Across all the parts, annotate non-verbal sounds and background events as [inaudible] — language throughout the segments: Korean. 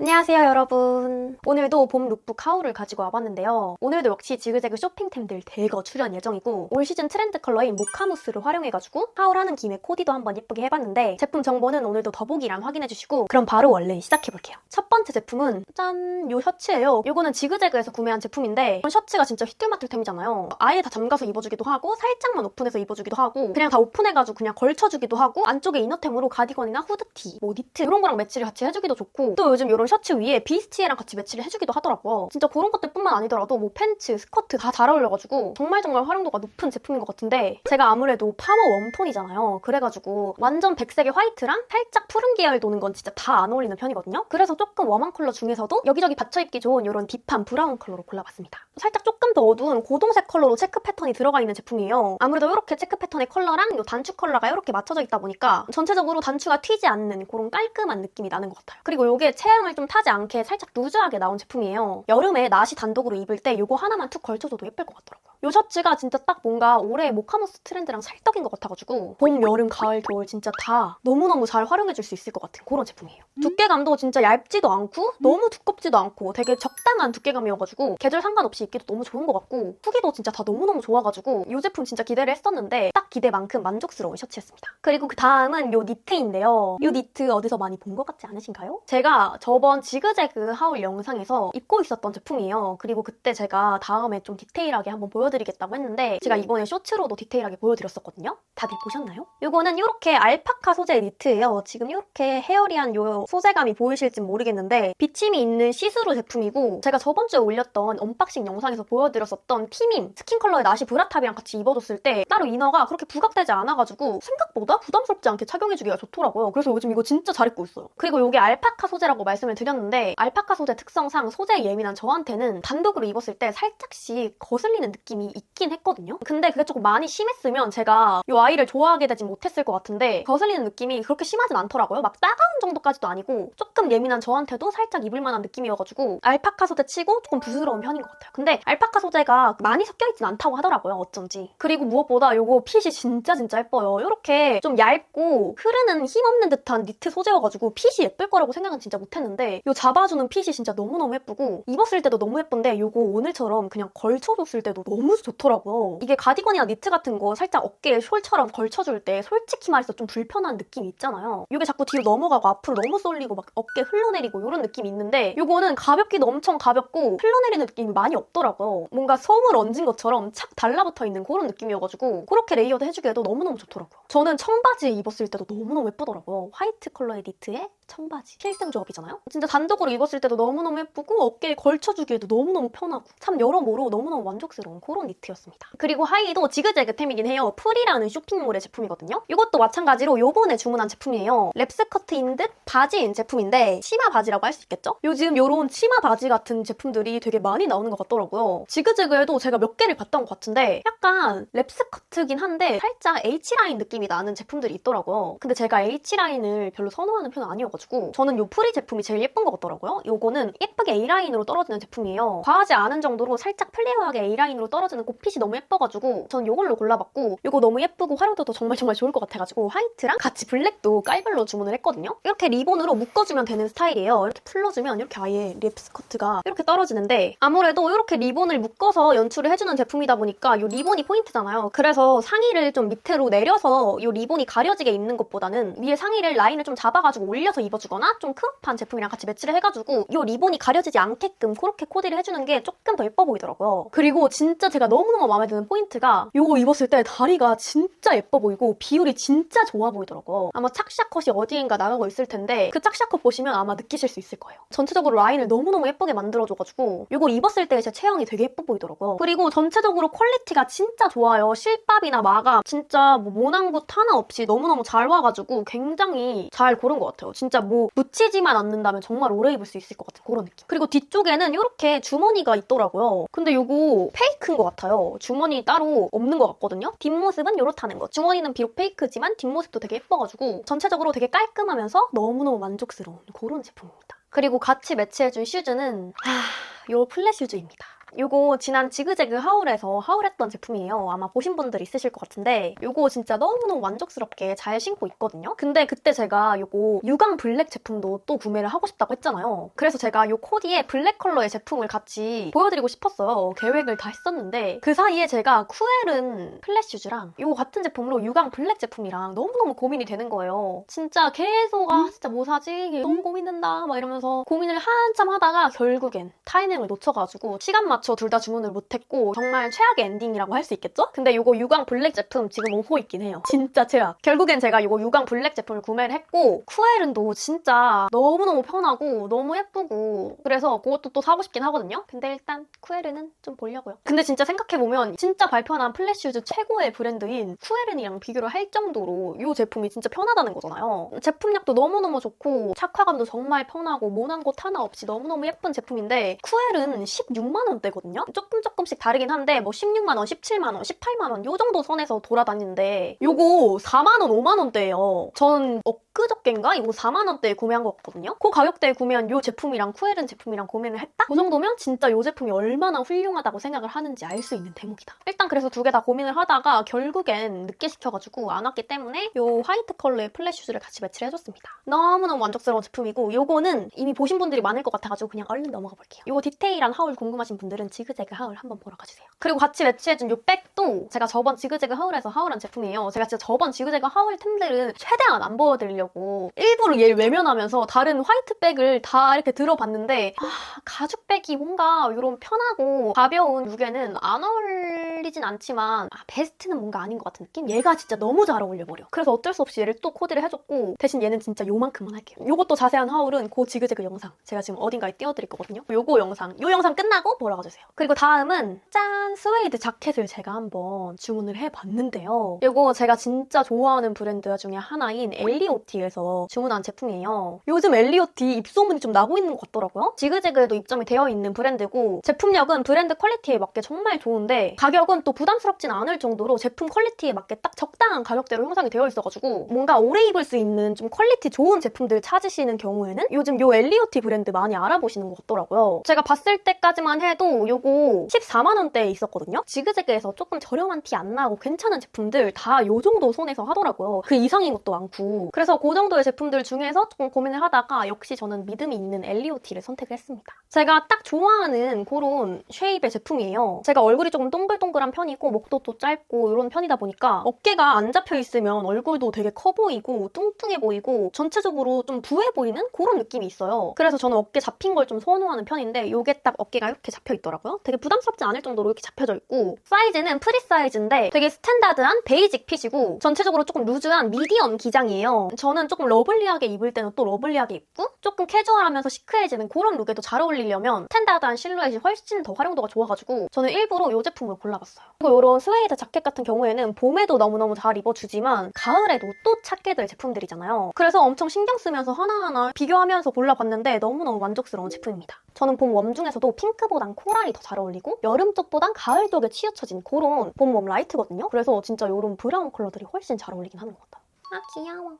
안녕하세요 여러분. 오늘도 봄 룩북 하울을 가지고 와봤는데요. 오늘도 역시 지그재그 쇼핑템들 대거 출연 예정이고 올 시즌 트렌드 컬러인 모카무스를 활용해가지고 하울 하는 김에 코디도 한번 예쁘게 해봤는데 제품 정보는 오늘도 더보기란 확인해주시고 그럼 바로 원래 시작해볼게요. 첫 번째 제품은 짠! 요 셔츠예요. 요거는 지그재그에서 구매한 제품인데 셔츠가 진짜 휘뚤마틀템이잖아요. 아예 다 잠가서 입어주기도 하고 살짝만 오픈해서 입어주기도 하고 그냥 다 오픈해가지고 그냥 걸쳐주기도 하고 안쪽에 이너템으로 가디건이나 후드티, 뭐 니트 이런 거랑 매치를 같이 해주기도 좋고 또 요즘 이런 셔츠 위에 비스티에랑 같이 매치를 해주기도 하더라고요. 진짜 그런 것들뿐만 아니더라도 뭐 팬츠, 스커트 다 잘 어울려가지고 정말 정말 활용도가 높은 제품인 것 같은데 제가 아무래도 파머 웜톤이잖아요. 그래가지고 완전 백색의 화이트랑 살짝 푸른 계열 도는 건 진짜 다 안 어울리는 편이거든요. 그래서 조금 웜한 컬러 중에서도 여기저기 받쳐입기 좋은 이런 딥한 브라운 컬러로 골라봤습니다. 살짝 조금 더 어두운 고동색 컬러로 체크 패턴이 들어가 있는 제품이에요. 아무래도 이렇게 체크 패턴의 컬러랑 이 단추 컬러가 이렇게 맞춰져 있다 보니까 전체적으로 단추가 튀지 않는 그런 깔끔한 느낌이 나는 것 같아요. 그리고 이게 체형을 좀 타지 않게 살짝 루즈하게 나온 제품이에요. 여름에 나시 단독으로 입을 때 이거 하나만 툭 걸쳐줘도 예쁠 것 같더라고요. 이 셔츠가 진짜 딱 뭔가 올해 모카모스 트렌드랑 찰떡인 것 같아가지고 봄, 여름, 가을, 겨울 진짜 다 너무너무 잘 활용해줄 수 있을 것 같은 그런 제품이에요. 두께감도 진짜 얇지도 않고 너무 두껍지도 않고 되게 적당한 두께감이어가지고 계절 상관없이 입기도 너무 좋은 것 같고 후기도 진짜 다 너무너무 좋아가지고 이 제품 진짜 기대를 했었는데 딱 기대만큼 만족스러운 셔츠였습니다. 그리고 그 다음은 이 니트인데요. 이 니트 어디서 많이 본 것 같지 않으신가요? 제가 저번 지그재그 하울 영상에서 입고 있었던 제품이에요. 그리고 그때 제가 다음에 좀 디테일하게 한번 보여드리겠다고 했는데 제가 이번에 쇼츠로도 디테일하게 보여드렸었거든요. 다들 보셨나요? 이거는 이렇게 알파카 소재의 니트예요. 지금 이렇게 헤어리한 요 소재감이 보이실진 모르겠는데 비침이 있는 시스루 제품이고 제가 저번 주에 올렸던 언박싱 영상에서 보여드렸었던 티밈 스킨 컬러의 나시 브라탑이랑 같이 입어줬을 때 따로 이너가 그렇게 부각되지 않아가지고 생각보다 부담스럽지 않게 착용해주기가 좋더라고요. 그래서 요즘 이거 진짜 잘 입고 있어요. 그리고 이게 알파카 소재라고 말씀을 드렸는데 알파카 소재 특성상 소재에 예민한 저한테는 단독으로 입었을 때 살짝씩 거슬리는 느낌이 있긴 했거든요. 근데 그게 조금 많이 심했으면 제가 이 아이를 좋아하게 되진 못했을 것 같은데 거슬리는 느낌이 그렇게 심하진 않더라고요. 막 따가운 정도까지도 아니고 조금 예민한 저한테도 살짝 입을 만한 느낌이어가지고 알파카 소재 치고 조금 부드러운 편인 것 같아요. 근데 알파카 소재가 많이 섞여있진 않다고 하더라고요. 어쩐지. 그리고 무엇보다 이거 핏이 진짜 진짜 예뻐요. 이렇게 좀 얇고 흐르는 힘없는 듯한 니트 소재여가지고 핏이 예쁠 거라고 생각은 진짜 못했는데 이 잡아주는 핏이 진짜 너무너무 예쁘고 입었을 때도 너무 예쁜데 이거 오늘처럼 그냥 걸쳐줬을 때도 너무 좋더라고요. 이게 가디건이나 니트 같은 거 살짝 어깨에 숄처럼 걸쳐줄 때 솔직히 말해서 좀 불편한 느낌이 있잖아요. 이게 자꾸 뒤로 넘어가고 앞으로 너무 쏠리고 막 어깨 흘러내리고 이런 느낌이 있는데 이거는 가볍기도 엄청 가볍고 흘러내리는 느낌이 많이 없더라고요. 뭔가 솜을 얹은 것처럼 착 달라붙어 있는 그런 느낌이어가지고 그렇게 레이어드 해주기에도 너무너무 좋더라고요. 저는 청바지에 입었을 때도 너무너무 예쁘더라고요. 화이트 컬러의 니트에 청바지. 필등 조합이잖아요? 진짜 단독으로 입었을 때도 너무너무 예쁘고 어깨에 걸쳐주기에도 너무너무 편하고 참 여러모로 너무너무 만족스러운 그런 니트였습니다. 그리고 하이도 지그재그템이긴 해요. 프리라는 쇼핑몰의 제품이거든요. 이것도 마찬가지로 요번에 주문한 제품이에요. 랩스커트인 듯 바지인 제품인데 치마 바지라고 할 수 있겠죠? 요즘 요런 치마 바지 같은 제품들이 되게 많이 나오는 것 같더라고요. 지그재그에도 제가 몇 개를 봤던 것 같은데 약간 랩스커트긴 한데 살짝 H라인 느낌이 나는 제품들이 있더라고요. 근데 제가 H라인을 별로 선호하는 편은 아니 어가지고 저는 요 프리 제품이 제일 예쁜 것 같더라고요. 요거는 예쁘게 A라인으로 떨어지는 제품이에요. 과하지 않은 정도로 살짝 플레어하게 A라인으로 떨어지는 그 핏이 너무 예뻐가지고 전 요걸로 골라봤고 요거 너무 예쁘고 활용도도 정말 정말 좋을 것 같아가지고 화이트랑 같이 블랙도 깔별로 주문을 했거든요. 이렇게 리본으로 묶어주면 되는 스타일이에요. 이렇게 풀러주면 이렇게 아예 립 스커트가 이렇게 떨어지는데 아무래도 이렇게 리본을 묶어서 연출을 해주는 제품이다 보니까 이 리본이 포인트잖아요. 그래서 상의를 좀 밑으로 내려서 이 리본이 가려지게 입는 것보다는 위에 상의를 라인을 좀 잡아가지고 올려서 입어주거나 좀 크롭한 제품이랑 같이 매치를 해가지고 이 리본이 가려지지 않게끔 그렇게 코디를 해주는 게 조금 더 예뻐 보이더라고요. 그리고 진짜 제가 너무너무 마음에 드는 포인트가 이거 입었을 때 다리가 진짜 예뻐 보이고 비율이 진짜 좋아 보이더라고요. 아마 착샷컷이 어디인가 나가고 있을 텐데 그 착샷컷 보시면 아마 느끼실 수 있을 거예요. 전체적으로 라인을 너무너무 예쁘게 만들어줘가지고 이거 입었을 때 제 체형이 되게 예뻐 보이더라고요. 그리고 전체적으로 퀄리티가 진짜 좋아요. 실밥이나 마감 진짜 뭐 모낭붓 하나 없이 너무너무 잘 와가지고 굉장히 잘 고른 것 같아요. 진짜 뭐 묻히지만 않는다면 정말 오래 입을 수 있을 것 같은 그런 느낌. 그리고 뒤쪽에는 이렇게 주머니가 있더라고요. 근데 이거 페이크인 것 같아요. 주머니 따로 없는 것 같거든요. 뒷모습은 이렇다는 거. 주머니는 비록 페이크지만 뒷모습도 되게 예뻐가지고 전체적으로 되게 깔끔하면서 너무너무 만족스러운 그런 제품입니다. 그리고 같이 매치해준 슈즈는 하... 요 플랫 슈즈입니다. 요거 지난 지그재그 하울에서 하울했던 제품이에요. 아마 보신 분들 있으실 것 같은데 요거 진짜 너무너무 만족스럽게 잘 신고 있거든요. 근데 그때 제가 요거 유광 블랙 제품도 또 구매를 하고 싶다고 했잖아요. 그래서 제가 요 코디에 블랙 컬러의 제품을 같이 보여드리고 싶었어요. 계획을 다 했었는데 그 사이에 제가 쿠엘은 플랫슈즈랑 요거 같은 제품으로 유광 블랙 제품이랑 너무너무 고민이 되는 거예요. 진짜 계속 아 진짜 뭐 사지? 너무 고민된다 막 이러면서 고민을 한참 하다가 결국엔 타이밍을 놓쳐가지고 시간 맞춰 둘 다 주문을 못했고 정말 최악의 엔딩이라고 할 수 있겠죠? 근데 요거 유광 블랙 제품 지금 오고 있긴 해요. 진짜 최악. 결국엔 제가 요거 유광 블랙 제품을 구매를 했고 쿠엘은도 진짜 너무너무 편하고 너무 예쁘고 그래서 그것도 또 사고 싶긴 하거든요. 근데 일단 쿠엘은 좀 보려고요. 근데 진짜 생각해보면 진짜 발표한 플랫슈즈 최고의 브랜드인 쿠에른이랑 비교를 할 정도로 이 제품이 진짜 편하다는 거잖아요. 제품력도 너무너무 좋고 착화감도 정말 편하고 모난 곳 하나 없이 너무너무 예쁜 제품인데 쿠엘은 16만 원대 거든요. 조금 조금씩 다르긴 한데 뭐 16만 원, 17만 원, 18만 원 요 정도 선에서 돌아다니는데 요거 4만 원, 5만 원대예요. 전 엊그저께인가 이거 4만 원대에 구매한 것 같거든요. 그 가격대에 구매한 요 제품이랑 쿠에른 제품이랑 고민을 했다? 그 정도면 진짜 요 제품이 얼마나 훌륭하다고 생각을 하는지 알 수 있는 대목이다. 일단 그래서 두 개 다 고민을 하다가 결국엔 늦게 시켜가지고 안 왔기 때문에 요 화이트 컬러의 플랫 슈즈를 같이 매치를 해줬습니다. 너무너무 만족스러운 제품이고 요거는 이미 보신 분들이 많을 것 같아가지고 그냥 얼른 넘어가 볼게요. 요거 디테일한 하울 궁금하신 분들은 지그재그 하울 한번 보러 가주세요. 그리고 같이 매치해준 요 백도 제가 저번 지그재그 하울에서 하울한 제품이에요. 제가 진짜 저번 지그재그 하울 템들은 최대한 안 보여드리려고 일부러 얘를 외면하면서 다른 화이트 백을 다 이렇게 들어봤는데 아, 가죽백이 뭔가 이런 편하고 가벼운 무게는 안 어울리진 않지만 아, 베스트는 뭔가 아닌 것 같은 느낌? 얘가 진짜 너무 잘 어울려 버려. 그래서 어쩔 수 없이 얘를 또 코디를 해줬고 대신 얘는 진짜 요만큼만 할게요. 요것도 자세한 하울은 그 지그재그 영상 제가 지금 어딘가에 띄워드릴 거거든요. 요거 영상, 요 영상 끝나고 보러 가주세요. 그리고 다음은 짠! 스웨이드 자켓을 제가 한번 주문을 해봤는데요. 요거 제가 진짜 좋아하는 브랜드 중에 하나인 엘리오티에서 주문한 제품이에요. 요즘 엘리오티 입소문이 좀 나고 있는 것 같더라고요. 지그재그에도 입점이 되어 있는 브랜드고 제품력은 브랜드 퀄리티에 맞게 정말 좋은데 가격은 또 부담스럽진 않을 정도로 제품 퀄리티에 맞게 딱 적당한 가격대로 형성이 되어 있어가지고 뭔가 오래 입을 수 있는 좀 퀄리티 좋은 제품들 찾으시는 경우에는 요즘 요 엘리오티 브랜드 많이 알아보시는 것 같더라고요. 제가 봤을 때까지만 해도 요거 14만 원대에 있었거든요. 지그재그에서 조금 저렴한 티 안 나고 괜찮은 제품들 다 요 정도 손에서 하더라고요. 그 이상인 것도 많고 그래서 그 정도의 제품들 중에서 조금 고민을 하다가 역시 저는 믿음이 있는 엘리오티를 선택을 했습니다. 제가 딱 좋아하는 그런 쉐입의 제품이에요. 제가 얼굴이 조금 동글동글한 편이고 목도 또 짧고 이런 편이다 보니까 어깨가 안 잡혀 있으면 얼굴도 되게 커 보이고 뚱뚱해 보이고 전체적으로 좀 부해 보이는 그런 느낌이 있어요. 그래서 저는 어깨 잡힌 걸 좀 선호하는 편인데 이게 딱 어깨가 이렇게 잡혀 있더라고요. 되게 부담스럽지 않을 정도로 이렇게 잡혀져 있고 사이즈는 프리 사이즈인데 되게 스탠다드한 베이직 핏이고 전체적으로 조금 루즈한 미디엄 기장이에요. 저는 조금 러블리하게 입을 때는 또 러블리하게 입고 조금 캐주얼하면서 시크해지는 그런 룩에도 잘 어울리려면 스탠다드한 실루엣이 훨씬 더 활용도가 좋아가지고 저는 일부러 이 제품을 골라봤어요. 그리고 이런 스웨이드 자켓 같은 경우에는 봄에도 너무너무 잘 입어주지만 가을에도 또 찾게 될 제품들이잖아요. 그래서 엄청 신경 쓰면서 하나하나 비교하면서 골라봤는데 너무너무 만족스러운 제품입니다. 저는 봄 웜 중에서도 핑크보단 코랄 이 더 잘 어울리고 여름 쪽보단 가을 쪽에 치우쳐진 그런 봄웜 라이트거든요. 그래서 진짜 이런 브라운 컬러들이 훨씬 잘 어울리긴 하는 것 같아요. 아 귀여워.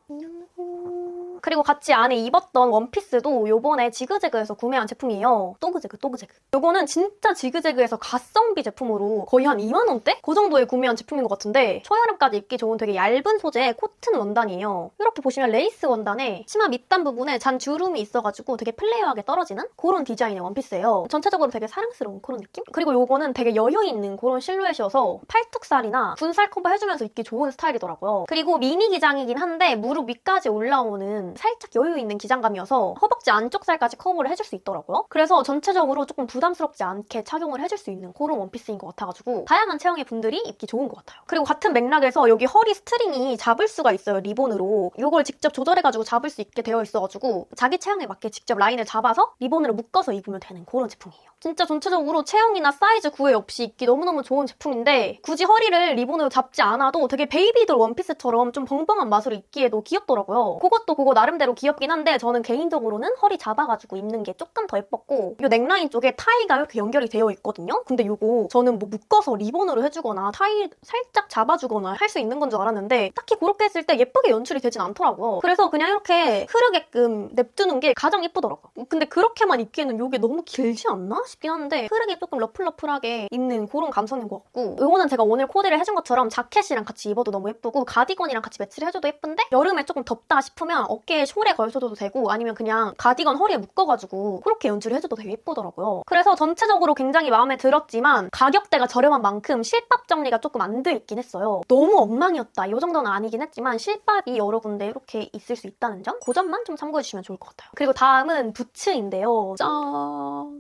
그리고 같이 안에 입었던 원피스도 요번에 지그재그에서 구매한 제품이에요. 또그재그 또그재그. 요거는 진짜 지그재그에서 가성비 제품으로 거의 한 2만 원대? 그 정도에 구매한 제품인 것 같은데 초여름까지 입기 좋은 되게 얇은 소재의 코튼 원단이에요. 이렇게 보시면 레이스 원단에 치마 밑단 부분에 잔 주름이 있어가지고 되게 플레이하게 떨어지는 그런 디자인의 원피스예요. 전체적으로 되게 사랑스러운 그런 느낌? 그리고 요거는 되게 여유 있는 그런 실루엣이어서 팔뚝살이나 군살 커버 해주면서 입기 좋은 스타일이더라고요. 그리고 미니 기장이 긴 한데 무릎 위까지 올라오는 살짝 여유 있는 기장감이어서 허벅지 안쪽 살까지 커버를 해줄 수 있더라고요. 그래서 전체적으로 조금 부담스럽지 않게 착용을 해줄 수 있는 그런 원피스인 것 같아가지고 다양한 체형의 분들이 입기 좋은 것 같아요. 그리고 같은 맥락에서 여기 허리 스트링이 잡을 수가 있어요, 리본으로. 이걸 직접 조절해가지고 잡을 수 있게 되어 있어가지고 자기 체형에 맞게 직접 라인을 잡아서 리본으로 묶어서 입으면 되는 그런 제품이에요. 진짜 전체적으로 체형이나 사이즈 구애 없이 입기 너무너무 좋은 제품인데 굳이 허리를 리본으로 잡지 않아도 되게 베이비돌 원피스처럼 좀 벙벙한 맛으로 입기에도 귀엽더라고요. 그것도 그거 나름대로 귀엽긴 한데 저는 개인적으로는 허리 잡아가지고 입는 게 조금 더 예뻤고 이 넥라인 쪽에 타이가 이렇게 연결이 되어 있거든요. 근데 이거 저는 뭐 묶어서 리본으로 해주거나 타이 살짝 잡아주거나 할 수 있는 건 줄 알았는데 딱히 그렇게 했을 때 예쁘게 연출이 되진 않더라고요. 그래서 그냥 이렇게 흐르게끔 냅두는 게 가장 예쁘더라고요. 근데 그렇게만 입기에는 이게 너무 길지 않나 싶긴 한데 흐르게 조금 러플러플하게 입는 그런 감성인 것 같고 이거는 제가 오늘 코디를 해준 것처럼 자켓이랑 같이 입어도 너무 예쁘고 가디건이랑 같이 매치를 해줘도 예쁜데 여름에 조금 덥다 싶으면 어깨에 숄에 걸쳐줘도 되고 아니면 그냥 가디건 허리에 묶어가지고 그렇게 연출을 해줘도 되게 예쁘더라고요. 그래서 전체적으로 굉장히 마음에 들었지만 가격대가 저렴한 만큼 실밥 정리가 조금 안 돼 있긴 했어요. 너무 엉망이었다. 이 정도는 아니긴 했지만 실밥이 여러 군데 이렇게 있을 수 있다는 점? 그 점만 좀 참고해주시면 좋을 것 같아요. 그리고 다음은 부츠인데요. 짠!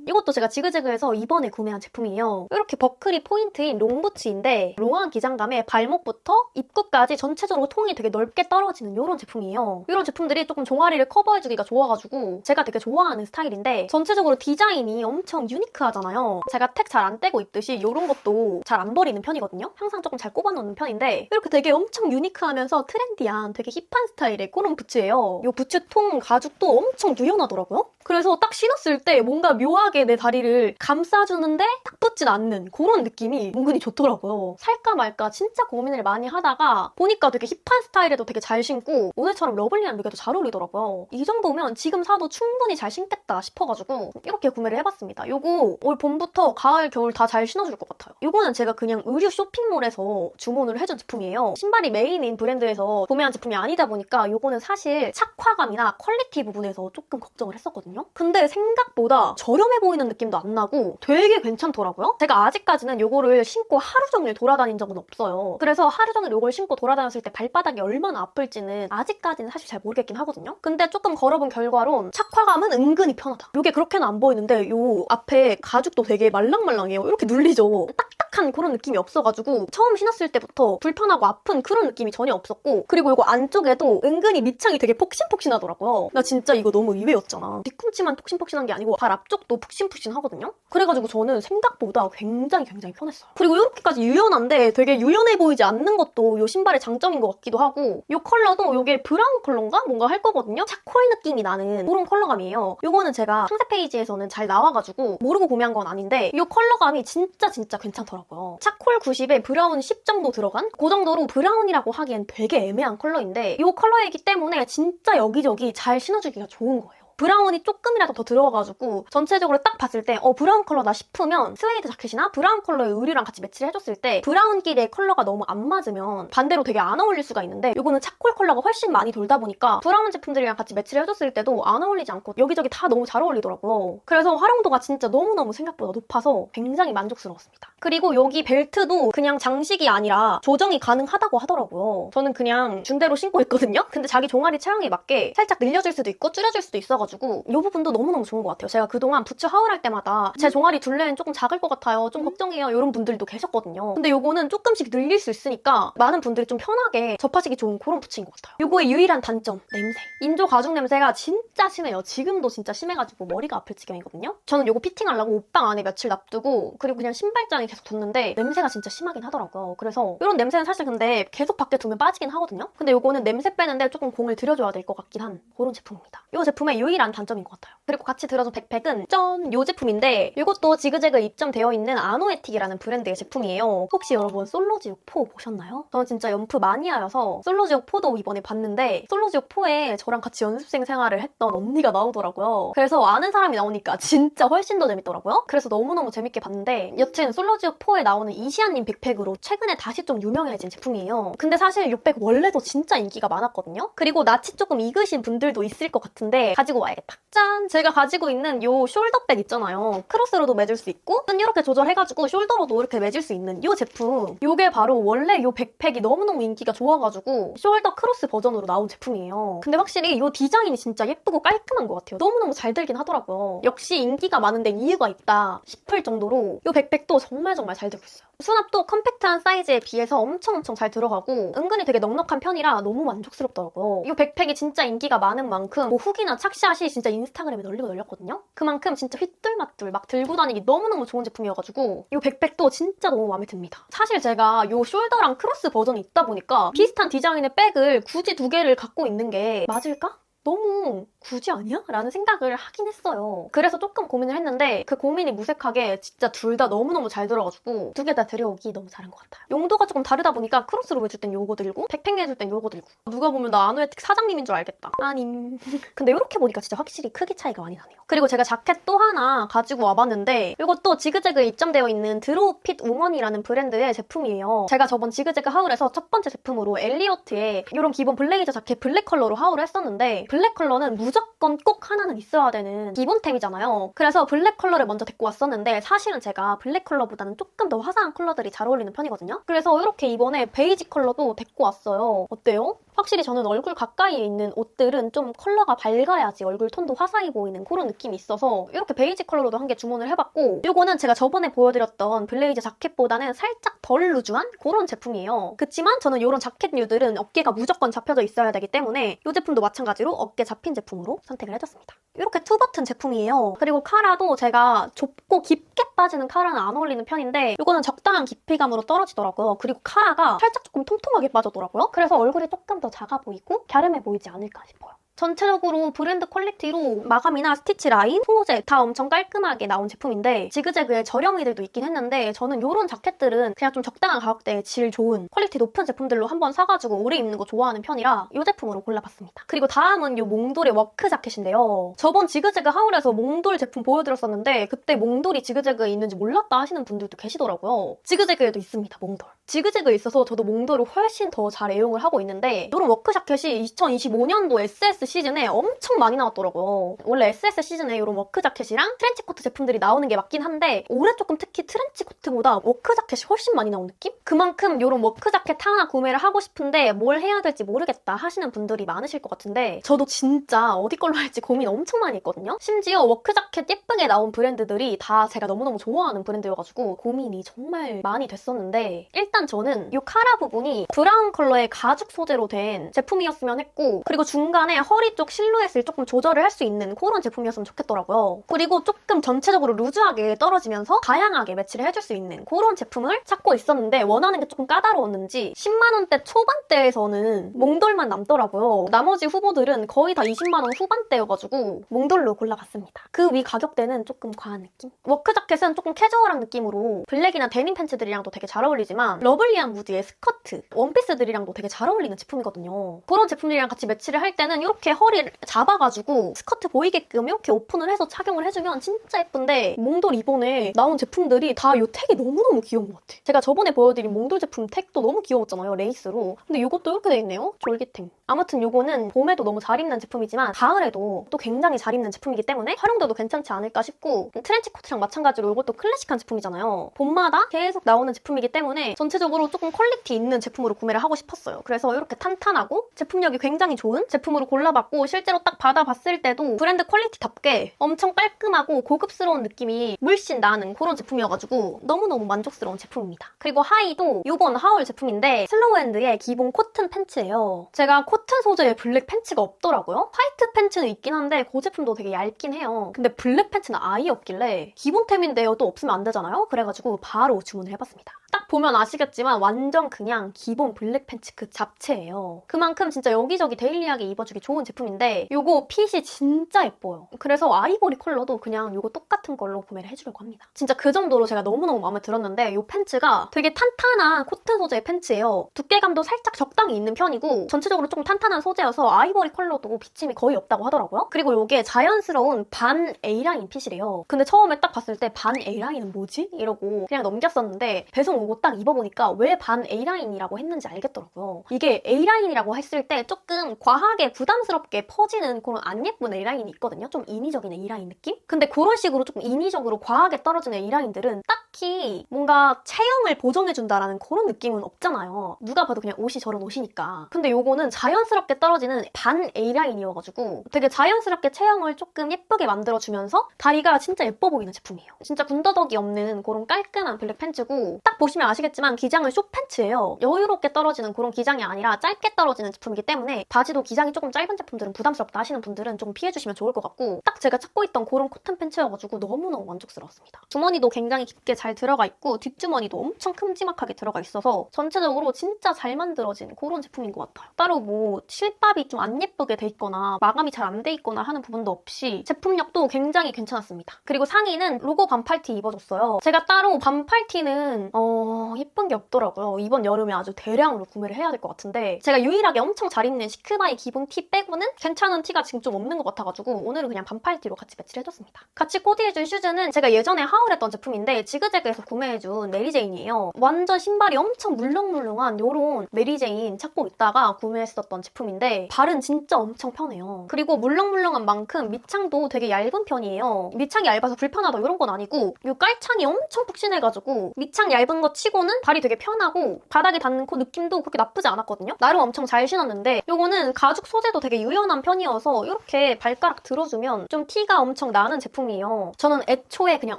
이것도 제가 지그재그에서 이번에 구매한 제품이에요. 이렇게 버클이 포인트인 롱부츠인데 롱한 기장감에 발목부터 입구까지 전체적으로 통이 되게 넓게 떨어지는 이런 제품이에요. 이런 제품들이 조금 종아리를 커버해주기가 좋아가지고 제가 되게 좋아하는 스타일인데 전체적으로 디자인이 엄청 유니크하잖아요. 제가 택 잘 안 떼고 입듯이 이런 것도 잘 안 버리는 편이거든요. 항상 조금 잘 꼽아놓는 편인데 이렇게 되게 엄청 유니크하면서 트렌디한 되게 힙한 스타일의 그런 부츠예요. 이 부츠 통 가죽도 엄청 유연하더라고요. 그래서 딱 신었을 때 뭔가 묘하게 내 다리를 감싸주는데 딱 붙진 않는 그런 느낌이 은근히 좋더라고요. 살까 말까 진짜 고민을 많이 하다가 보니까 되게 힙한 스타일 에도 되게 잘 신고 오늘처럼 러블리한 룩에도 잘 어울리더라고요. 이 정도면 지금 사도 충분히 잘 신겠다 싶어가지고 이렇게 구매를 해봤습니다. 요거 올 봄부터 가을, 겨울 다 잘 신어줄 것 같아요. 요거는 제가 그냥 의류 쇼핑몰에서 주문을 해준 제품이에요. 신발이 메인인 브랜드에서 구매한 제품이 아니다 보니까 요거는 사실 착화감이나 퀄리티 부분에서 조금 걱정을 했었거든요. 근데 생각보다 저렴해 보이는 느낌도 안 나고 되게 괜찮더라고요. 제가 아직까지는 요거를 신고 하루 종일 돌아다닌 적은 없어요. 그래서 하루 종일 요걸 신고 돌아다녔을 때 발바닥이 얼마 나 아플지는 아직까지는 사실 잘 모르겠긴 하거든요. 근데 조금 걸어본 결과론 착화감은 은근히 편하다. 요게 그렇게는 안 보이는데 요 앞에 가죽도 되게 말랑말랑해요. 이렇게 눌리죠. 딱 딱한 그런 느낌이 없어가지고 처음 신었을 때부터 불편하고 아픈 그런 느낌이 전혀 없었고 그리고 이거 안쪽에도 은근히 밑창이 되게 폭신폭신하더라고요. 나 진짜 이거 너무 의외였잖아. 뒤꿈치만 폭신폭신한 게 아니고 발 앞쪽도 푹신푹신하거든요. 그래가지고 저는 생각보다 굉장히 굉장히 편했어요. 그리고 이렇게까지 유연한데 되게 유연해 보이지 않는 것도 이 신발의 장점인 것 같기도 하고 이 컬러도 이게 브라운 컬러인가? 뭔가 할 거거든요. 차콜 느낌이 나는 그런 컬러감이에요. 이거는 제가 상세 페이지에서는 잘 나와가지고 모르고 구매한 건 아닌데 이 컬러감이 진짜 진짜 괜찮더라고요. 차콜 90에 브라운 10 정도 들어간 그 정도로 브라운이라고 하기엔 되게 애매한 컬러인데 이 컬러이기 때문에 진짜 여기저기 잘 신어주기가 좋은 거예요. 브라운이 조금이라도 더 들어가가지고 전체적으로 딱 봤을 때 어 브라운 컬러다 싶으면 스웨이드 자켓이나 브라운 컬러의 의류랑 같이 매치를 해줬을 때 브라운끼리의 컬러가 너무 안 맞으면 반대로 되게 안 어울릴 수가 있는데 이거는 차콜 컬러가 훨씬 많이 돌다 보니까 브라운 제품들이랑 같이 매치를 해줬을 때도 안 어울리지 않고 여기저기 다 너무 잘 어울리더라고요. 그래서 활용도가 진짜 너무너무 생각보다 높아서 굉장히 만족스러웠습니다. 그리고 여기 벨트도 그냥 장식이 아니라 조정이 가능하다고 하더라고요. 저는 그냥 준대로 신고 있거든요. 근데 자기 종아리 체형에 맞게 살짝 늘려줄 수도 있고 줄여줄 수도 있어가지고 이 부분도 너무너무 좋은 것 같아요. 제가 그동안 부츠 하울할 때마다 제 종아리 둘레는 조금 작을 것 같아요. 좀 걱정해요. 이런 분들도 계셨거든요. 근데 요거는 조금씩 늘릴 수 있으니까 많은 분들이 좀 편하게 접하시기 좋은 그런 부츠인 것 같아요. 요거의 유일한 단점, 냄새. 인조 가죽 냄새가 진짜 심해요. 지금도 진짜 심해가지고 머리가 아플 지경이거든요. 저는 요거 피팅하려고 옷방 안에 며칠 놔두고 그리고 그냥 신발장에 계속 뒀는데 냄새가 진짜 심하긴 하더라고요. 그래서 이런 냄새는 사실 근데 계속 밖에 두면 빠지긴 하거든요. 근데 요거는 냄새 빼는데 조금 공을 들여줘야 될 것 같긴 한 그런 제품입니다. 이 제품의 유일한 단점인 것 같아요. 그리고 같이 들어준 백팩은 짠! 요 제품인데 이것도 지그재그 입점되어 있는 아노에틱이라는 브랜드의 제품이에요. 혹시 여러분 솔로지옥 4 보셨나요? 저는 진짜 연프 마니아여서 솔로지옥 4도 이번에 봤는데 솔로지옥 4에 저랑 같이 연습생 생활을 했던 언니가 나오더라고요. 그래서 아는 사람이 나오니까 진짜 훨씬 더 재밌더라고요. 그래서 너무너무 재밌게 봤는데 여튼 솔로지옥 4에 나오는 이시안님 백팩으로 최근에 다시 좀 유명해진 제품이에요. 근데 사실 이백 원래도 진짜 인기가 많았거든요. 그리고 낯이 조금 익으신 분들도 있을 것 같은데 가지고 와야겠다. 짠! 제가 가지고 있는 요 숄더백 있잖아요. 크로스로도 매줄 수 있고 끈 이렇게 조절해가지고 숄더로도 이렇게 매질 수 있는 요 제품. 요게 바로 원래 요 백팩이 너무너무 인기가 좋아가지고 숄더 크로스 버전으로 나온 제품이에요. 근데 확실히 요 디자인이 진짜 예쁘고 깔끔한 것 같아요. 너무너무 잘 들긴 하더라고요. 역시 인기가 많은 데 이유가 있다 싶을 정도로 요 백팩도 정말 정말 잘 들고 있어요. 수납도 컴팩트한 사이즈에 비해서 엄청 엄청 잘 들어가고 은근히 되게 넉넉한 편이라 너무 만족스럽더라고요. 이 백팩이 진짜 인기가 많은 만큼 뭐 훅이나 착샷이 진짜 인스타그램에 널리고 널렸거든요. 그만큼 진짜 휘뚤마뚤 막 들고 다니기 너무너무 좋은 제품이어가지고 이 백팩도 진짜 너무 마음에 듭니다. 사실 제가 이 숄더랑 크로스 버전이 있다 보니까 비슷한 디자인의 백을 굳이 두 개를 갖고 있는 게 맞을까? 너무 굳이 아니야? 라는 생각을 하긴 했어요. 그래서 조금 고민을 했는데 그 고민이 무색하게 진짜 둘 다 너무너무 잘 들어가지고 두 개다 데려오기 너무 잘한 것 같아요. 용도가 조금 다르다 보니까 크로스로 해줄 땐 요거 들고 백팽이 해줄 땐 요거 들고 누가 보면 나 아노에틱 사장님인 줄 알겠다. 아님. [laughs] 근데 이렇게 보니까 진짜 확실히 크기 차이가 많이 나네요. 그리고 제가 자켓 또 하나 가지고 와봤는데 이것도 지그재그에 입점되어 있는 드로우핏 우먼이라는 브랜드의 제품이에요. 제가 저번 지그재그 하울에서 첫 번째 제품으로 엘리어트의 이런 기본 블레이저 자켓 블랙 컬러로 하울을 했었는데 블랙 컬러는 무조건 꼭 하나는 있어야 되는 기본템이잖아요. 그래서 블랙 컬러를 먼저 데리고 왔었는데 사실은 제가 블랙 컬러보다는 조금 더 화사한 컬러들이 잘 어울리는 편이거든요. 그래서 이렇게 이번에 베이지 컬러도 데리고 왔어요. 어때요? 확실히 저는 얼굴 가까이에 있는 옷들은 좀 컬러가 밝아야지 얼굴 톤도 화사해 보이는 그런 느낌이 있어서 이렇게 베이지 컬러로도 한 개 주문을 해봤고 이거는 제가 저번에 보여드렸던 블레이즈 자켓보다는 살짝 덜 루즈한 그런 제품이에요. 그치만 저는 이런 자켓 류들은 어깨가 무조건 잡혀져 있어야 되기 때문에 이 제품도 마찬가지로 어깨 잡힌 제품으로 선택을 해줬습니다. 이렇게 투 버튼 제품이에요. 그리고 카라도 제가 좁고 깊게 빠지는 카라는 안 어울리는 편인데 이거는 적당한 깊이감으로 떨어지더라고요. 그리고 카라가 살짝 조금 통통하게 빠져더라고요. 그래서 얼굴이 조금 더 작아 보이고 갸름해 보이지 않을까 싶어요. 전체적으로 브랜드 퀄리티로 마감이나 스티치 라인, 소재 다 엄청 깔끔하게 나온 제품인데 지그재그의 저렴이들도 있긴 했는데 저는 이런 자켓들은 그냥 좀 적당한 가격대에 질 좋은 퀄리티 높은 제품들로 한번 사가지고 오래 입는 거 좋아하는 편이라 이 제품으로 골라봤습니다. 그리고 다음은 이 몽돌의 워크 자켓인데요. 저번 지그재그 하울에서 몽돌 제품 보여드렸었는데 그때 몽돌이 지그재그에 있는지 몰랐다 하시는 분들도 계시더라고요. 지그재그에도 있습니다, 몽돌. 지그재그에 있어서 저도 몽돌을 훨씬 더 잘 애용을 하고 있는데 이런 워크 자켓이 2025년도 SS 시즌에 엄청 많이 나왔더라고요. 원래 SS 시즌에 이런 워크 자켓이랑 트렌치 코트 제품들이 나오는 게 맞긴 한데 올해 조금 특히 트렌치 코트보다 워크 자켓이 훨씬 많이 나온 느낌? 그만큼 이런 워크 자켓 하나 구매를 하고 싶은데 뭘 해야 될지 모르겠다 하시는 분들이 많으실 것 같은데 저도 진짜 어디 걸로 할지 고민 엄청 많이 했거든요. 심지어 워크 자켓 예쁘게 나온 브랜드들이 다 제가 너무너무 좋아하는 브랜드여가지고 고민이 정말 많이 됐었는데 일단 저는 이 카라 부분이 브라운 컬러의 가죽 소재로 된 제품이었으면 했고 그리고 중간에 허리 쪽 실루엣을 조금 조절을 할 수 있는 그런 제품이었으면 좋겠더라고요. 그리고 조금 전체적으로 루즈하게 떨어지면서 다양하게 매치를 해줄 수 있는 그런 제품을 찾고 있었는데 원하는 게 조금 까다로웠는지 10만 원대 초반대에서는 몽돌만 남더라고요. 나머지 후보들은 거의 다 20만 원 후반대여가지고 몽돌로 골라봤습니다. 그 위 가격대는 조금 과한 느낌? 워크 자켓은 조금 캐주얼한 느낌으로 블랙이나 데님 팬츠들이랑도 되게 잘 어울리지만 러블리한 무드의 스커트, 원피스들이랑도 되게 잘 어울리는 제품이거든요. 그런 제품들이랑 같이 매치를 할 때는 이렇게 허리를 잡아가지고 스커트 보이게끔 이렇게 오픈을 해서 착용을 해주면 진짜 예쁜데 몽돌 이번에 나온 제품들이 다 이 택이 너무너무 귀여운 것 같아. 제가 저번에 보여드린 몽돌 제품 택도 너무 귀여웠잖아요, 레이스로. 근데 이것도 이렇게 돼 있네요, 졸기탱. 아무튼 이거는 봄에도 너무 잘 입는 제품이지만 가을에도 또 굉장히 잘 입는 제품이기 때문에 활용도도 괜찮지 않을까 싶고 트렌치 코트랑 마찬가지로 이것도 클래식한 제품이잖아요. 봄마다 계속 나오는 제품이기 때문에 전체적으로 조금 퀄리티 있는 제품으로 구매를 하고 싶었어요. 그래서 이렇게 탄탄하고 제품력이 굉장히 좋은 제품으로 골라 봤고 실제로 딱 받아봤을 때도 브랜드 퀄리티답게 엄청 깔끔하고 고급스러운 느낌이 물씬 나는 그런 제품이어가지고 너무너무 만족스러운 제품입니다. 그리고 하의도 이번 하울 제품인데 슬로우핸드의 기본 코튼 팬츠예요. 제가 코튼 소재의 블랙 팬츠가 없더라고요. 화이트 팬츠는 있긴 한데 그 제품도 되게 얇긴 해요. 근데 블랙 팬츠는 아예 없길래 기본템인데요 또 없으면 안 되잖아요. 그래가지고 바로 주문을 해봤습니다. 딱 보면 아시겠지만 완전 그냥 기본 블랙 팬츠 그 잡채예요. 그만큼 진짜 여기저기 데일리하게 입어주기 좋은 제품인데 요거 핏이 진짜 예뻐요. 그래서 아이보리 컬러도 그냥 요거 똑같은 걸로 구매를 해주려고 합니다. 진짜 그 정도로 제가 너무너무 마음에 들었는데 요 팬츠가 되게 탄탄한 코튼 소재의 팬츠예요. 두께감도 살짝 적당히 있는 편이고 전체적으로 조금 탄탄한 소재여서 아이보리 컬러도 비침이 거의 없다고 하더라고요. 그리고 요게 자연스러운 반 A라인 핏이래요. 근데 처음에 딱 봤을 때 반 A라인은 뭐지? 이러고 그냥 넘겼었는데 배송 오고 딱 입어보니까 왜 반 A라인이라고 했는지 알겠더라고요. 이게 A라인이라고 했을 때 조금 과하게 부담스럽게 퍼지는 그런 안 예쁜 A라인이 있거든요. 좀 인위적인 A라인 느낌? 근데 그런 식으로 조금 인위적으로 과하게 떨어지는 A라인들은 딱히 뭔가 체형을 보정해준다라는 그런 느낌은 없잖아요. 누가 봐도 그냥 옷이 저런 옷이니까. 근데 요거는 자연스럽게 떨어지는 반 A라인이어가지고 되게 자연스럽게 체형을 조금 예쁘게 만들어주면서 다리가 진짜 예뻐 보이는 제품이에요. 진짜 군더더기 없는 그런 깔끔한 블랙 팬츠고 딱 보시면 아시겠지만 기장은 숏팬츠예요. 여유롭게 떨어지는 그런 기장이 아니라 짧게 떨어지는 제품이기 때문에 바지도 기장이 조금 짧은 제품들은 부담스럽다 하시는 분들은 좀 피해주시면 좋을 것 같고 딱 제가 찾고 있던 그런 코튼 팬츠여가지고 너무너무 만족스러웠습니다. 주머니도 굉장히 깊게 잘 들어가 있고 뒷주머니도 엄청 큼지막하게 들어가 있어서 전체적으로 진짜 잘 만들어진 그런 제품인 것 같아요. 따로 뭐 실밥이 좀 안 예쁘게 돼 있거나 마감이 잘 안 돼 있거나 하는 부분도 없이 제품력도 굉장히 괜찮았습니다. 그리고 상의는 로고 반팔티 입어줬어요. 제가 따로 반팔티는 어 예쁜 게 없더라고요. 이번 여름에 아주 대량으로 구매를 해야 될 것 같은데 제가 유일하게 엄청 잘 입는 시크바이 기본 티 빼고는 괜찮은 티가 지금 좀 없는 것 같아가지고 오늘은 그냥 반팔 티로 같이 매치를 해줬습니다. 같이 코디해준 슈즈는 제가 예전에 하울했던 제품인데 지그재그에서 구매해준 메리제인이에요. 완전 신발이 엄청 물렁물렁한 요런 메리제인 찾고 있다가 구매했었던 제품인데 발은 진짜 엄청 편해요. 그리고 물렁물렁한 만큼 밑창도 되게 얇은 편이에요. 밑창이 얇아서 불편하다 이런 건 아니고 이 깔창이 엄청 푹신해가지고 밑창 얇은 거 치고는 발이 되게 편하고 바닥에 닿는 그 느낌도 그렇게 나쁘지 않았거든요. 나름 엄청 잘 신었는데 요거는 가죽 소재도 되게 유연한 편이어서 이렇게 발가락 들어주면 좀 티가 엄청 나는 제품이에요. 저는 애초에 그냥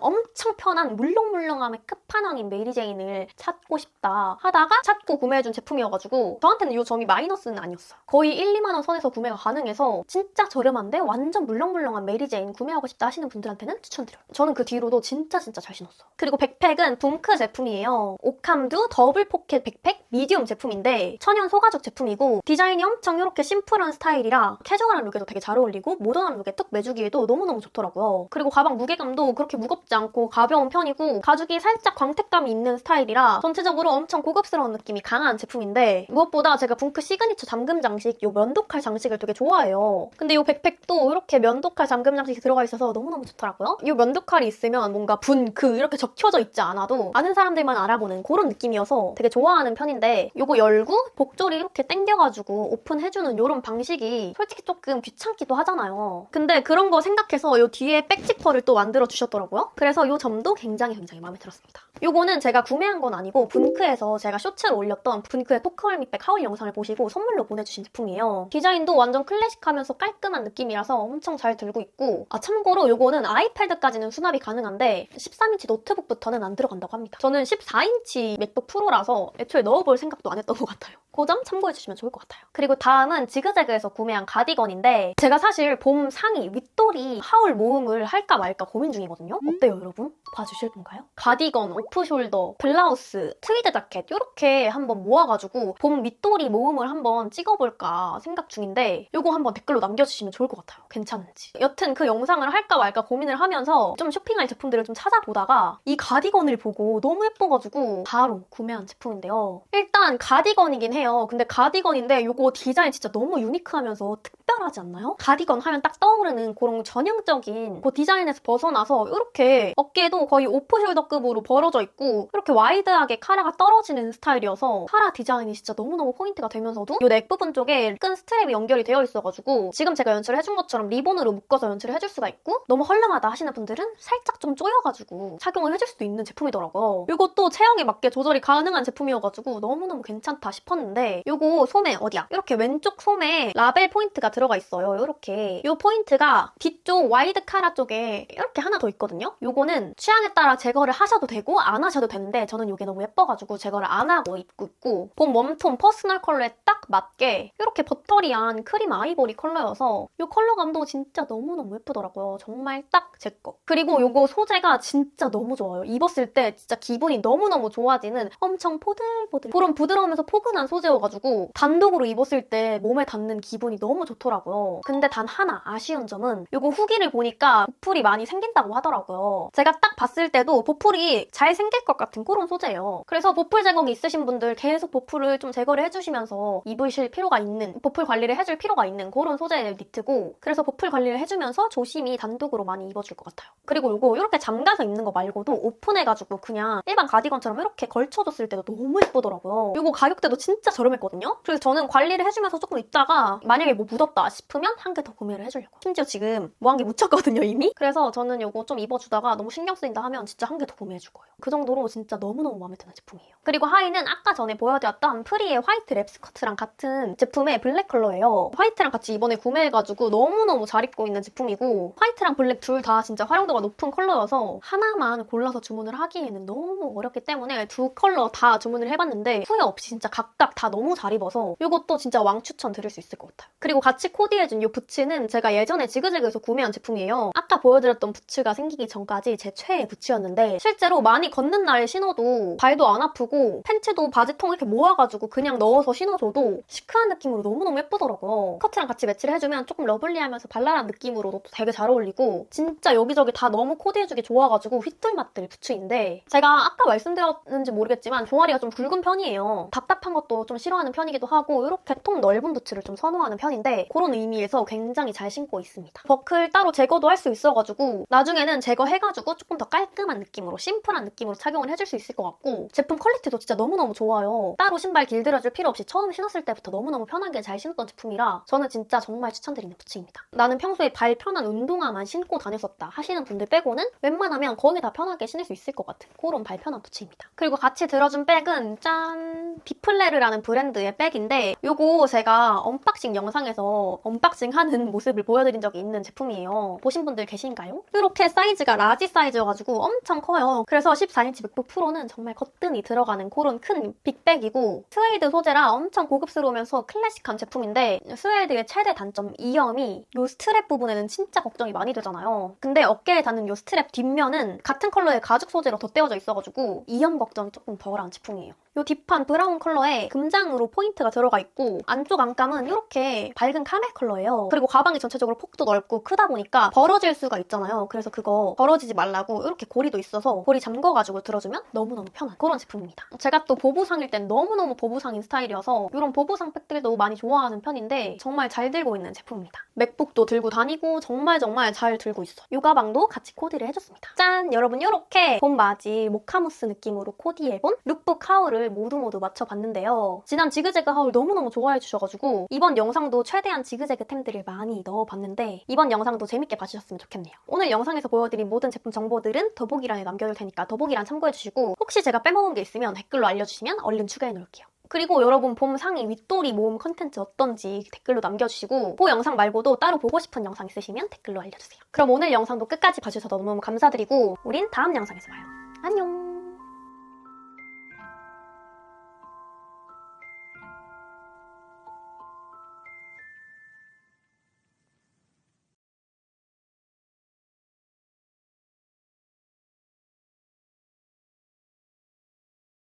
엄청 편한 물렁물렁함의 끝판왕인 메리제인을 찾고 싶다 하다가 찾고 구매해준 제품이어가지고 저한테는 이 점이 마이너스는 아니었어요. 거의 1, 2만 원 선에서 구매가 가능해서 진짜 저렴한데 완전 물렁물렁한 메리제인 구매하고 싶다 하시는 분들한테는 추천드려요. 저는 그 뒤로도 진짜 진짜 잘 신었어요. 그리고 백팩은 붕크 제품이에요. 오캄두 더블 포켓 백팩 미디움 제품인데 천연 소가죽 제품이고 디자인이 엄청 이렇게 심플한 스타일이라 캐주얼한 룩에도 되게 잘 어울리고 모던한 룩에 뚝 매주기에도 너무너무 좋더라고요. 그리고 가방 무게감도 그렇게 무겁지 않고 가벼운 편이고 가죽이 살짝 광택감이 있는 스타일이라 전체적으로 엄청 고급스러운 느낌이 강한 제품인데 무엇보다 제가 붕크 시그니처 잠금 장식 요 면도칼 장식을 되게 좋아해요. 근데 요 백팩도 이렇게 면도칼 잠금 장식이 들어가 있어서 너무너무 좋더라고요. 요 면도칼이 있으면 뭔가 분크 이렇게 적혀져 있지 않아도 아는 사람들만 알아보는 그런 느낌이어서 되게 좋아하는 편인데 요거 열고 복조리 이렇게 당겨가지고 오픈해주는 요런 방식이 솔직히 조금 귀찮기도 하잖아요. 근데 그런 거 생각해서 요 뒤에 백지퍼를 또 만들어 주셨더라고요. 그래서 요 점도 굉장히 굉장히 마음에 들었습니다. 요거는 제가 구매한 건 아니고 분크에서 제가 쇼츠를 올렸던 분크의 토크홀 밑백 하울 영상을 보시고 선물로 보내주신 제품이에요. 디자인도 완전 클래식하면서 깔끔한 느낌이라서 엄청 잘 들고 있고 아 참고로 요거는 아이패드까지는 수납이 가능한데 13인치 노트북부터는 안 들어간다고 합니다. 저는 14인치 맥북 프로라서 애초에 넣어볼 생각도 안 했던 것 같아요. 그 점 참고해주시면 좋을 것 같아요. 그리고 다음은 지그재그에서 구매한 가디건인데 제가 사실 봄 상의 윗도리 하울 모음을 할까 말까 고민 중이거든요. 어때요 여러분? 봐주실 분가요? 가디건, 오프숄더, 블라우스, 트위드 자켓 이렇게 한번 모아가지고 봄 윗도리 모음을 한번 찍어볼까 생각 중인데 요거 한번 댓글로 남겨주시면 좋을 것 같아요. 괜찮은지. 여튼 그 영상을 할까 말까 고민을 하면서 좀 쇼핑할 제품들을 좀 찾아보다가 이 가디건을 보고 너무 예뻐가지고 바로 구매한 제품인데요. 일단 가디건이긴 해요. 근데 가디건인데 요거 디자인 진짜 너무 유니크하면서 특별하지 않나요? 가디건 하면 딱 떠오르는 그런 전형적인 그 디자인에서 벗어나서 이렇게 어깨도 거의 오프숄더급으로 벌어져 있고 이렇게 와이드하게 카라가 떨어지는 스타일이어서 카라 디자인이 진짜 너무너무 포인트가 되면서도 이 넥 부분 쪽에 끈 스트랩이 연결이 되어 있어가지고 지금 제가 연출을 해준 것처럼 리본으로 묶어서 연출을 해줄 수가 있고 너무 헐렁하다 하시는 분들은 살짝 좀 조여가지고 착용을 해줄 수도 있는 제품이더라고요. 이것도 체형에 맞게 조절이 가능한 제품이어가지고 너무너무 괜찮다 싶었는데 요거 소매 어디야? 이렇게 왼쪽 소매에 라벨 포인트가 들어가 있어요. 이렇게 요 포인트가 뒤쪽 와이드 카라 쪽에 이렇게 하나 더 있거든요. 요거는 취향에 따라 제거를 하셔도 되고 안 하셔도 되는데 저는 요게 너무 예뻐가지고 제거를 안 하고 입고 있고 봄 웜톤 퍼스널 컬러에 딱 맞게 이렇게 버터리한 크림 아이보리 컬러여서 요 컬러감도 진짜 너무너무 예쁘더라고요. 정말 딱 제 거. 그리고 요거 소재가 진짜 너무 좋아요. 입었을 때 진짜 기분이 너무 너무 좋아지는 엄청 포들포들 그런 부드러우면서 포근한 소재여가지고 단독으로 입었을 때 몸에 닿는 기분이 너무 좋더라고요. 근데 단 하나 아쉬운 점은 요거 후기를 보니까 보풀이 많이 생긴다고 하더라고요. 제가 딱 봤을 때도 보풀이 잘 생길 것 같은 그런 소재예요. 그래서 보풀 제거기 있으신 분들 계속 보풀을 좀 제거를 해주시면서 입으실 필요가 있는 보풀 관리를 해줄 필요가 있는 그런 소재의 니트고 그래서 보풀 관리를 해주면서 조심히 단독으로 많이 입어줄 것 같아요. 그리고 요거 이렇게 잠가서 입는 거 말고도 오픈해가지고 그냥 일반 가디건 처럼 이렇게 걸쳐줬을 때도 너무 예쁘더라고요. 요거 가격대도 진짜 저렴했거든요. 그래서 저는 관리를 해주면서 조금 입다가 만약에 뭐 묻었다 싶으면 한 개 더 구매를 해주려고. 심지어 지금 뭐 한 개 묻혔거든요 이미. 그래서 저는 요거 좀 입어주다가 너무 신경 쓰인다 하면 진짜 한 개 더 구매해줄 거예요. 그 정도로 진짜 너무너무 마음에 드는 제품이에요. 그리고 하의는 아까 전에 보여드렸던 프리의 화이트 랩 스커트랑 같은 제품의 블랙 컬러예요. 화이트랑 같이 이번에 구매해가지고 너무너무 잘 입고 있는 제품이고 화이트랑 블랙 둘 다 진짜 활용도가 높은 컬러여서 하나만 골라서 주문을 하기에는 너무 어렵기 때문에 때문에 두 컬러 다 주문을 해봤는데 후회 없이 진짜 각각 다 너무 잘 입어서 이것도 진짜 왕 추천 드릴 수 있을 것 같아요. 그리고 같이 코디해준 이 부츠는 제가 예전에 지그재그에서 구매한 제품이에요. 아까 보여드렸던 부츠가 생기기 전까지 제 최애 부츠였는데 실제로 많이 걷는 날 신어도 발도 안 아프고 팬츠도 바지통 이렇게 모아가지고 그냥 넣어서 신어줘도 시크한 느낌으로 너무너무 예쁘더라고요. 스커트랑 같이 매치를 해주면 조금 러블리하면서 발랄한 느낌으로도 되게 잘 어울리고 진짜 여기저기 다 너무 코디해주기 좋아가지고 휘뚤마뚤 부츠인데 제가 아까 말씀 드렸는지 모르겠지만 종아리가 좀 굵은 편이에요. 답답한 것도 좀 싫어하는 편이기도 하고 이렇게 통 넓은 부츠를 좀 선호하는 편인데 그런 의미에서 굉장히 잘 신고 있습니다. 버클 따로 제거도 할 수 있어가지고 나중에는 제거해가지고 조금 더 깔끔한 느낌으로 심플한 느낌으로 착용을 해줄 수 있을 것 같고 제품 퀄리티도 진짜 너무너무 좋아요. 따로 신발 길들여줄 필요 없이 처음 신었을 때부터 너무너무 편하게 잘 신었던 제품이라 저는 진짜 정말 추천드리는 부츠입니다. 나는 평소에 발 편한 운동화만 신고 다녔었다 하시는 분들 빼고는 웬만하면 거의 다 편하게 신을 수 있을 것 같은 그런 발 편한 부츠 입니다. 그리고 같이 들어준 백은 짠! 비플레르라는 브랜드의 백인데 요거 제가 언박싱 영상에서 언박싱 하는 모습을 보여드린 적이 있는 제품이에요. 보신 분들 계신가요? 이렇게 사이즈가 라지 사이즈여가지고 엄청 커요. 그래서 14인치 맥북 프로는 정말 거뜬히 들어가는 그런 큰 빅백이고 스웨이드 소재라 엄청 고급스러우면서 클래식한 제품인데 스웨이드의 최대 단점 이염이 요 스트랩 부분에는 진짜 걱정이 많이 되잖아요. 근데 어깨에 닿는 요 스트랩 뒷면은 같은 컬러의 가죽 소재로 덧대어져 있어가지고 이염 걱정이 조금 덜한 제품이에요. 요 뒷판 브라운 컬러에 금장으로 포인트가 들어가 있고 안쪽 안감은 이렇게 밝은 카멜 컬러예요. 그리고 가방이 전체적으로 폭도 넓고 크다 보니까 벌어질 수가 있잖아요. 그래서 그거 벌어지지 말라고 이렇게 고리도 있어서 고리 잠궈가지고 들어주면 너무너무 편한 그런 제품입니다. 제가 또 보부상일 땐 너무너무 보부상인 스타일이어서 이런 보부상 백들도 많이 좋아하는 편인데 정말 잘 들고 있는 제품입니다. 맥북도 들고 다니고 정말 정말 잘 들고 있어요. 이 가방도 같이 코디를 해줬습니다. 짠! 여러분 이렇게 봄 맞이 모카무스 느낌으로 코디해본 룩북 하 울을 모두 모두 맞춰봤는데요. 지난 지그재그 하울 너무너무 좋아해 주셔가지고 이번 영상도 최대한 지그재그 템들을 많이 넣어봤는데 이번 영상도 재밌게 봐주셨으면 좋겠네요. 오늘 영상에서 보여드린 모든 제품 정보들은 더보기란에 남겨둘 테니까 더보기란 참고해주시고 혹시 제가 빼먹은 게 있으면 댓글로 알려주시면 얼른 추가해 놓을게요. 그리고 여러분 봄 상의 윗도리 모음 컨텐츠 어떤지 댓글로 남겨주시고 그 영상 말고도 따로 보고 싶은 영상 있으시면 댓글로 알려주세요. 그럼 오늘 영상도 끝까지 봐주셔서 너무너무 감사드리고 우린 다음 영상에서 봐요. 안녕!